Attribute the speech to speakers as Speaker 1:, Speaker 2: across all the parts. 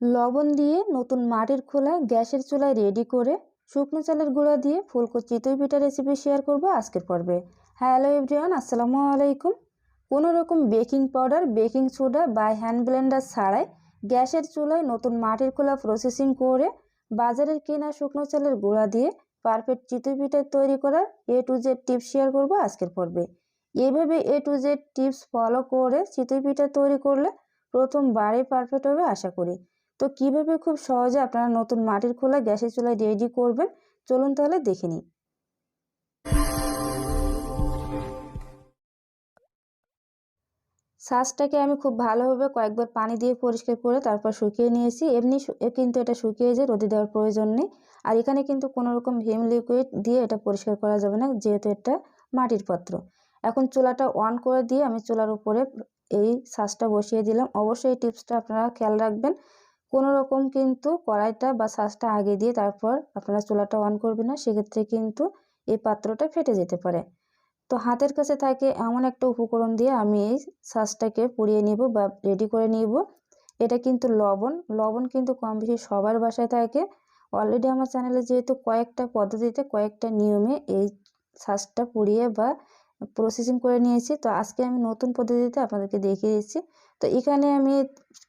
Speaker 1: লবণ দিয়ে নতুন মাটির খোলা গ্যাসের চুলায় রেডি করে শুকনো চালের গুঁড়া দিয়ে ফুলকো চিতই পিঠা রেসিপি শেয়ার করব আজকের পর্বে। হ্যালো এভরিওয়ান আসসালামু আলাইকুম। কোনো রকম বেকিং পাউডার বেকিং সোডা বা হ্যান্ড ব্লেন্ডার ছাড়াই গ্যাসের চুলায় নতুন মাটির খোলা প্রসেসিং করে বাজারের কেনা শুকনো চালের গুঁড়া দিয়ে পারফেক্ট চিতই পিঠা তৈরি করার A to Z tips share করব আজকের পর্বে। এইভাবে A to Z tips follow করে চিতই পিঠা তৈরি করলে প্রথম বারে পারফেক্ট হবে আশা করি। তো কীভাবে খুব সহজে আপনারা নতুন মাটির খোলা গ্যাসের চুলায় রেডি করবেন? চলুন তাহলে দেখে নিই। শ্বাসটাকে আমি খুব ভালোভাবে কয়েকবার পানি দিয়ে পরিষ্কার করে তারপর শুকিয়ে নিয়েছি। এমনি কিন্তু এটা শুকিয়ে যায় রোদে দেওয়ার প্রয়োজন নেই। আর এখানে কিন্তু কোনো রকম ভিম লিকুইড দিয়ে এটা পরিষ্কার করা যাবে না, যেহেতু এটা মাটির পাত্র। এখন চুলাটা অন করে দিয়ে আমি চুলার উপরে এই শ্বাসটা বসিয়ে দিলাম। অবশ্যই এই টিপসটা আপনারা খেয়াল রাখবেন। কোনো রকম কিন্তু কড়াইটা বা শাঁসটা আগে দিয়ে তারপর আপনারা চুলাটা অন করবেন না, সেক্ষেত্রে কিন্তু এই পাত্রটা ফেটে যেতে পারে। তো হাতের কাছে থাকে এমন একটা উপকরণ দিয়ে আমি এই শাঁসটাকে পুড়িয়ে নিব বা রেডি করে নিব। এটা কিন্তু লবণ লবণ কিন্তু কম বেশি সবার বাসায় থাকে। অলরেডি আমার চ্যানেলে যেহেতু কয়েকটা পদ্ধতিতে, কয়েকটা নিয়মে এই শাঁসটা পুড়িয়ে বা প্রসেসিং করে নিয়েছি। তো আজকে আমি নতুন পদ্ধতিতে আপনাদেরকে দেখিয়ে দিচ্ছি। তো এখানে আমি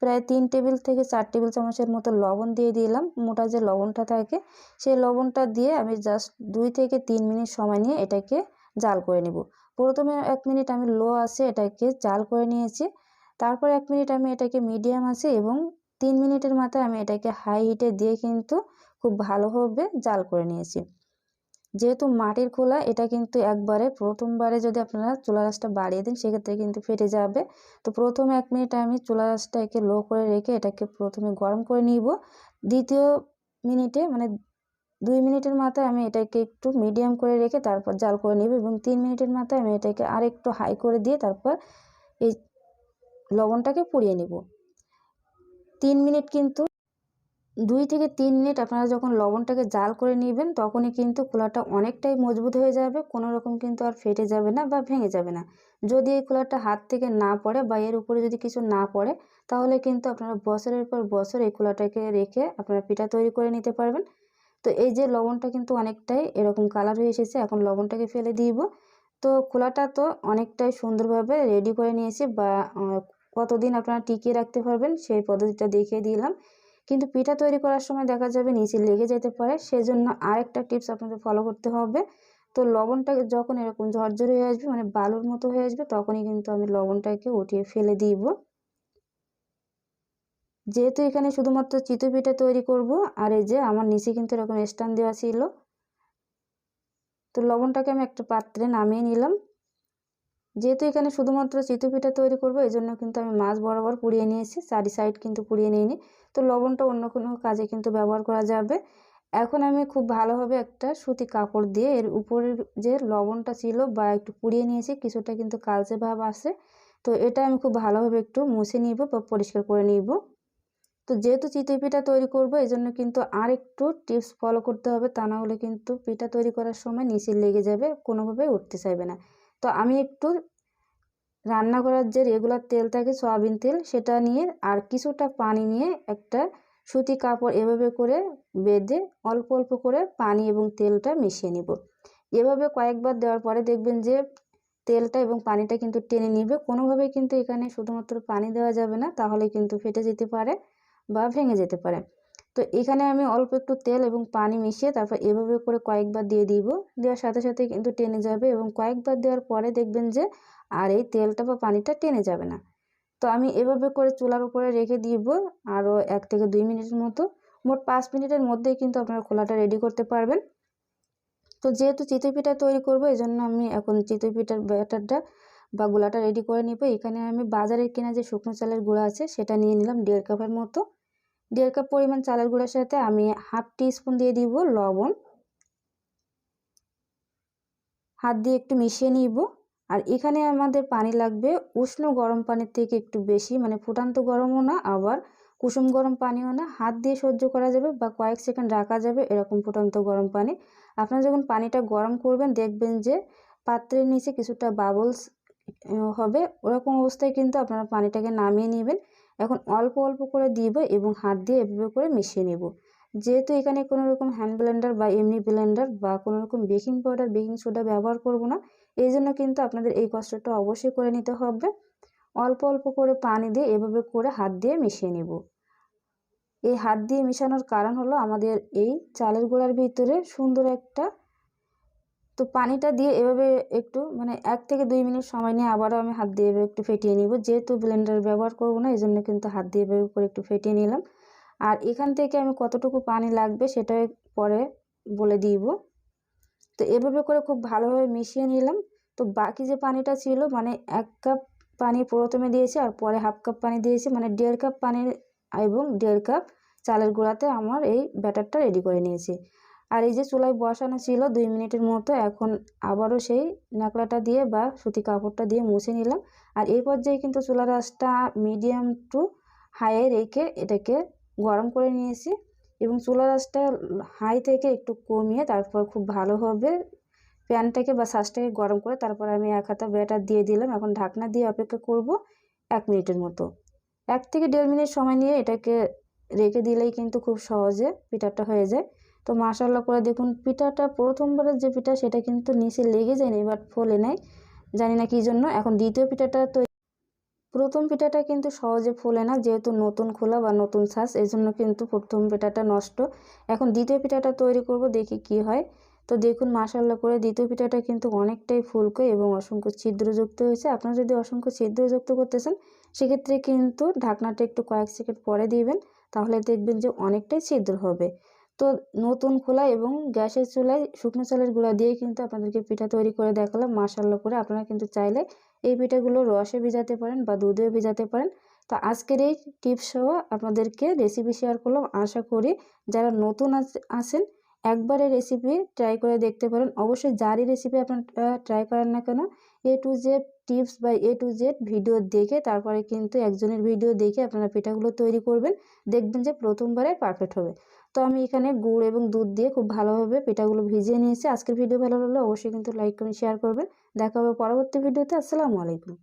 Speaker 1: প্রায় তিন টেবিল থেকে চার টেবিল চামচের মতো লবণ দিয়ে দিলাম। মোটা যে লবণটা থাকে, সেই লবণটা দিয়ে আমি জাস্ট দুই থেকে তিন মিনিট সময় নিয়ে এটাকে জাল করে নেব। প্রথমে এক মিনিট আমি লো আছে এটাকে জাল করে নিয়েছি। তারপর এক মিনিট আমি এটাকে মিডিয়াম আছে এবং তিন মিনিটের মাথায় আমি এটাকে হাই হিটে দিয়ে কিন্তু খুব ভালোভাবে জাল করে নিয়েছি। যেহেতু মাটির খোলা, এটা কিন্তু একবারে প্রথমবারে যদি আপনারা চুলা রাসটা বাড়িয়ে দিন, সেক্ষেত্রে কিন্তু ফেটে যাবে। তো প্রথমে এক মিনিট আমি চুলা রাসটাকে লো করে রেখে এটাকে প্রথমে গরম করে নিব। দ্বিতীয় মিনিটে মানে দুই মিনিটের মাথায় আমি এটাকে একটু মিডিয়াম করে রেখে তারপর জাল করে নিব এবং তিন মিনিটের মাথায় আমি এটাকে আর একটু হাই করে দিয়ে তারপর এই লবণটাকে পুড়িয়ে নিব। তিন মিনিট কিন্তু দুই থেকে তিন মিনিট আপনারা যখন লবণটাকে জাল করে নেবেন, তখনই কিন্তু খোলাটা অনেকটাই মজবুত হয়ে যাবে, কোনো রকম কিন্তু আর ফেটে যাবে না বা ভেঙে যাবে না। যদি এই খোলাটা হাত থেকে না পড়ে বা এর উপরে যদি কিছু না পড়ে, তাহলে কিন্তু আপনারা বছরের পর বছর এই খোলাটাকে রেখে আপনারা পিঠা তৈরি করে নিতে পারবেন। তো এই যে লবণটা কিন্তু অনেকটাই এরকম কালার হয়ে এসেছে, এখন লবণটাকে ফেলে দিব। তো খোলাটা তো অনেকটাই সুন্দরভাবে রেডি করে নিয়েছি বা কতদিন আপনারা টিকিয়ে রাখতে পারবেন সেই পদ্ধতিটা দেখিয়ে দিলাম। কিন্তু পিঠা তৈরি করার সময় দেখা যাবে নিচে লেগে যেতে পারে। সেজন্য আরেকটা টিপস আপনাদের ফলো করতে হবে। তো লবণটা যখন এরকম ঝরঝরে হয়ে আসবে মানে বালুর মতো হয়ে আসবে, তখনই কিন্তু আমি লবণটাকে উঠিয়ে ফেলে দিব। যেহেতু এখানে শুধুমাত্র চিতই পিঠা তৈরি করব, আর এই যে আমার নিচে কিন্তু এরকম স্ট্যান্ড দেওয়া ছিল, তো লবণটাকে আমি একটা পাত্রে নামিয়ে নিলাম। যেহেতু এখানে শুধুমাত্র চিতই পিঠা তৈরি করব এই জন্য কিন্তু আমি মাছ বরাবর পুড়িয়ে নিয়েছি চারি সাইড কিন্তু পুড়িয়ে নিইনি। তো লবণটা অন্য কোনো কাজে কিন্তু ব্যবহার করা যাবে। এখন আমি খুব ভালোভাবে একটা সুতি কাপড় দিয়ে এর উপরের যে লবণটা ছিল বা একটু পুড়িয়ে নিয়েছি, কিছুটা কিন্তু কালচে ভাব আসে তো এটা আমি খুব ভালোভাবে একটু মুছে নিব বা পরিষ্কার করে নিব। তো যেহেতু চিতই পিঠা তৈরি করব এই জন্য কিন্তু আর একটু টিপস ফলো করতে হবে, তা না হলে কিন্তু পিঠা তৈরি করার সময় নিচে লেগে যাবে, কোনোভাবে উঠতে চাইবে না। তো আমি একটু রান্না করার যে রেগুলার তেল থাকে সয়াবিন তেল, সেটা নিয়ে আর কিছুটা পানি নিয়ে একটা সুতি কাপড় এভাবে করে বেঁধে অল্প অল্প করে পানি এবং তেলটা মিশিয়ে নিব। এভাবে কয়েকবার দেওয়ার পরে দেখবেন যে তেলটা এবং পানিটা কিন্তু টেনে নিবে। কোনোভাবেই কিন্তু এখানে শুধুমাত্র পানি দেওয়া যাবে না, তাহলে কিন্তু ফেটে যেতে পারে বা ভেঙে যেতে পারে। তো এখানে আমি অল্প একটু তেল এবং পানি মিশিয়ে তারপর এভাবে করে কয়েকবার দিয়ে দিব। দেওয়ার সাথে সাথে কিন্তু টেনে যাবে এবং কয়েকবার দেওয়ার পরে দেখবেন যে আর এই তেলটা বা পানিটা টেনে যাবে না। তো আমি এভাবে করে চুলার উপরে রেখে দিব আরও এক থেকে দুই মিনিটের মতো। মোট পাঁচ মিনিটের মধ্যেই কিন্তু আপনারা খোলাটা রেডি করতে পারবেন। তো যেহেতু চিতই পিঠা তৈরি করব এই জন্য আমি এখন চিতই পিঠার ব্যাটারটা বা গুঁড়াটা রেডি করে নিব। এখানে আমি বাজারে কেনা যে শুকনো চালের গুঁড়া আছে, সেটা নিয়ে নিলাম দেড় কাপের মতো। দেড় কাপ পরিমাণ চালের গুঁড়ার সাথে আমি হাফ টি স্পুন দিয়ে দিব লবণ। হাত দিয়ে একটু মিশিয়ে নিব। আর এখানে আমাদের পানি লাগবে উষ্ণ গরম পানির থেকে একটু বেশি মানে ফুটান্ত গরমও না, আবার কুসুম গরম পানিও না। হাত দিয়ে সহ্য করা যাবে বা কয়েক সেকেন্ড রাখা যাবে এরকম ফুটান্ত গরম পানি। আপনারা যখন পানিটা গরম করবেন, দেখবেন যে পাত্রের নিচে কিছুটা বাবলস হবে। ওরকম অবস্থায় কিন্তু আপনারা পানিটাকে নামিয়ে নেবেন। এখন অল্প অল্প করে দিব এবং হাত দিয়ে এভাবে করে মিশিয়ে নেব। যেহেতু এখানে কোনো রকম হ্যান্ড ব্লেন্ডার বা এমনি ব্লেন্ডার বা কোনো রকম বেকিং পাউডার বেকিং সোডা ব্যবহার করব না। এই জন্য কিন্তু আপনাদের এই কষ্টটা অবশ্যই করে নিতে হবে। অল্প অল্প করে পানি দিয়ে এভাবে করে হাত দিয়ে মিশিয়ে নেব। এই হাত দিয়ে মেশানোর কারণ হলো আমাদের এই চালের গোড়ার ভিতরে সুন্দর একটা তো পানিটা দিয়ে এভাবে একটু মানে এক থেকে দুই মিনিট সময় নিয়ে আবারও আমি হাত দিয়ে এভাবে একটু ফেটিয়ে নিব। যেহেতু ব্লেন্ডার ব্যবহার করব না এই জন্য কিন্তু হাত দিয়ে এভাবে করে একটু ফেটিয়ে নিলাম। আর এখান থেকে আমি কতটুকু পানি লাগবে সেটা পরে বলে দিব। তো এভাবে করে খুব ভালোভাবে মিশিয়ে নিলাম। তো বাকি যে পানিটা ছিল মানে এক কাপ পানি প্রথমে দিয়েছি আর পরে হাফ কাপ পানি দিয়েছি মানে দেড় কাপ পানি এবং দেড় কাপ চালের গুঁড়াতে আমার এই ব্যাটারটা রেডি করে নিয়েছি। আর এই যে চুলায় বসানো ছিল দুই মিনিটের মতো, এখন আবারও সেই ন্যাকড়াটা দিয়ে বা সুতি কাপড়টা দিয়ে মুছে নিলাম। আর এই পর্যায়ে কিন্তু চুলার আঁচটা মিডিয়াম টু হাইয়ে রেখে এটাকে গরম করে নিয়েছি এবং চুলার আঁচটা হাই থেকে একটু কমিয়ে তারপর খুব ভালোভাবে প্যানটাকে বা শ্বাসটাকে গরম করে তারপর আমি এক হাতা ব্যাটার দিয়ে দিলাম। এখন ঢাকনা দিয়ে অপেক্ষা করব এক মিনিটের মতো। এক থেকে দেড় মিনিট সময় নিয়ে এটাকে রেখে দিলেই কিন্তু খুব সহজে পিঠাটা হয়ে যায়। তো মাশাল্লাহ করে দেখুন, পিঠাটা প্রথমবারের যে পিঠা, সেটা কিন্তু নিচে লেগে যায়নি বাট ফলে নাই জানি না কী জন্য, এখন দ্বিতীয় পিঠাটা তো প্রথম পিঠাটা কিন্তু সহজে ফোলে না, যেহেতু নতুন খোলা বা নতুন শ্বাস এই জন্য কিন্তু প্রথম পিঠাটা নষ্ট। এখন দ্বিতীয় পিঠাটা তৈরি করব, দেখি কি হয়। তো দেখুন মাসাল্লা করে দ্বিতীয় পিঠাটা কিন্তু অনেকটাই ফুলকো এবং অসংখ্য ছিদ্রযুক্ত হয়েছে। আপনারা যদি অসংখ্য ছিদ্রযুক্ত করতে চান, সেক্ষেত্রে কিন্তু ঢাকনাটা একটু কয়েক সেকেন্ড পরে দিবেন, তাহলে দেখবেন যে অনেকটাই ছিদ্র হবে। তো নতুন খোলা এবং গ্যাসের চুলায় শুকনো চালের গুঁড়া দিয়ে কিন্তু আপনাদেরকে পিঠা তৈরি করে দেখালাম। মাসাল্লা করে আপনারা কিন্তু চাইলে এই পিঠাগুলো রসে ভিজাতে পারেন বা দুধেও ভিজাতে পারেন। তো আজকের এই টিপস সহ আপনাদেরকে রেসিপি শেয়ার করলাম। আশা করি যারা নতুন আসেন একবার রেসিপি ট্রাই করে দেখতে পারেন। অবশ্যই যারই রেসিপি আপনারা ট্রাই করেন না কেন এ টু জেড টিপস বা এ টু জেড ভিডিও দেখে তারপরে কিন্তু একজনের ভিডিও দেখে আপনারা পিঠাগুলো তৈরি করবেন। দেখবেন যে প্রথমবারে পারফেক্ট হবে। তো আমি এখানে গুড় এবং দুধ দিয়ে খুব ভালোভাবে পিঠাগুলো ভিজিয়ে নিয়েছি। আজকের ভিডিও ভালো লাগলে অবশ্যই কিন্তু লাইক করে শেয়ার করবেন। দেখা হবে পরবর্তী ভিডিওতে আসসালামু আলাইকুম।